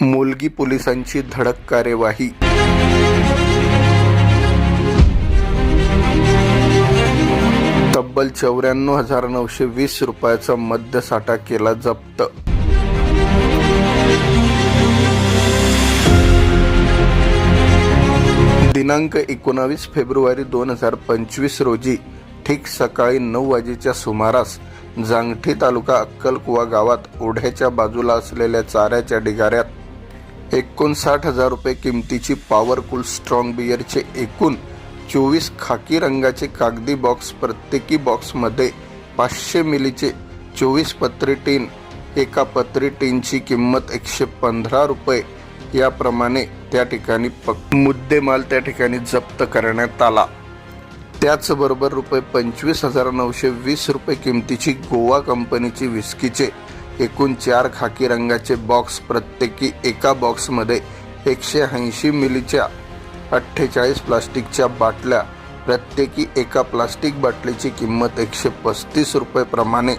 मोलगी पोलिसांची धडक कार्यवाही. तब्बल चौऱ्याण्णव हजार नऊशे वीस रुपयाचा मद्यसाठा केला जप्त. दिनांक एकोणावीस फेब्रुवारी दोन हजार पंचवीस रोजी ठीक सकाळी नऊ वाजेच्या सुमारास जांगठी तालुका अक्कलकुवा गावात ओढ्याच्या बाजूला असलेल्या चाऱ्याच्या ढिगाऱ्यात एकोणसाठ हजार रुपये किमतीची पॉवरकूल स्ट्रॉंग बियरचे एकूण चोवीस खाकी रंगाचे कागदी बॉक्स प्रत्येकी बॉक्समध्ये पाचशे मिलीचे चोवीस पत्री टीन एका पत्री टीनची किंमत एकशे पंधरा रुपये. याप्रमाणे त्या ठिकाणी पक मुद्देमाल त्या ठिकाणी जप्त करण्यात आला. त्याचबरोबर रुपये पंचवीस हजार नऊशे वीस रुपये किमतीची गोवा कंपनीची विस्कीचे एकूण चार खाकी रंगाचे बॉक्स प्रत्येकी एका बॉक्समध्ये एकशे ऐंशी मिलीच्या अठ्ठेचाळीस प्लास्टिकच्या बाटल्या प्रत्येकी एका प्लास्टिक बाटलीची किंमत एकशे पस्तीस रुपयेप्रमाणे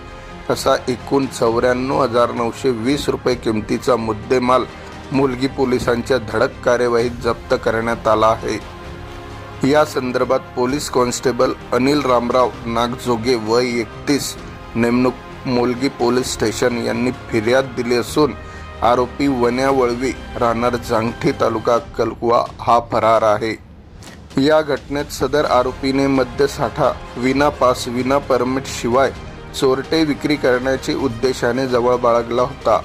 असा एकूण चौऱ्याण्णव हजार नऊशे वीस रुपये किमतीचा मुद्देमाल मुलगी पोलिसांच्या धडक कार्यवाहीत जप्त करण्यात आला आहे. या संदर्भात पोलीस कॉन्स्टेबल अनिल रामराव नागजोगे वय एकतीस नेमणूक मोलगी पोलीस स्टेशन यांनी फिर्याद दिली असून आरोपी वन्या वळवी राहणार जांगठी तालुका कलकुवा हा फरार आहे. या घटनेत सदर आरोपीने मद्यसाठा विना पास विना परमिट शिवाय चोरटे विक्री करण्याचे उद्देशाने जवळ बाळगला होता.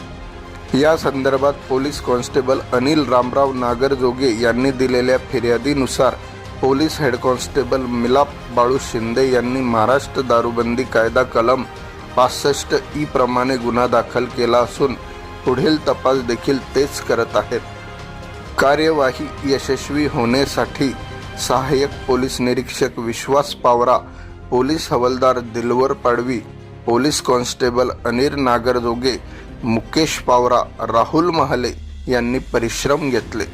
या संदर्भात पोलीस कॉन्स्टेबल अनिल रामराव नागरजोगे यांनी दिलेल्या फिर्यादीनुसार पोलीस हेड कॉन्स्टेबल मिलाप बाळू शिंदे यांनी महाराष्ट्र दारूबंदी कायदा कलम पासष्ट ई प्रमाणे गुन्हा दाखल केला असून पुढील तपास देखील तेच करत आहेत. कार्यवाही यशस्वी होण्यासाठी सहाय्यक पोलीस निरीक्षक विश्वास पावरा पोलीस हवालदार दिलवर पाडवी पोलीस कॉन्स्टेबल अनिल नागरजोगे मुकेश पावरा राहुल महाले यांनी परिश्रम घेतले.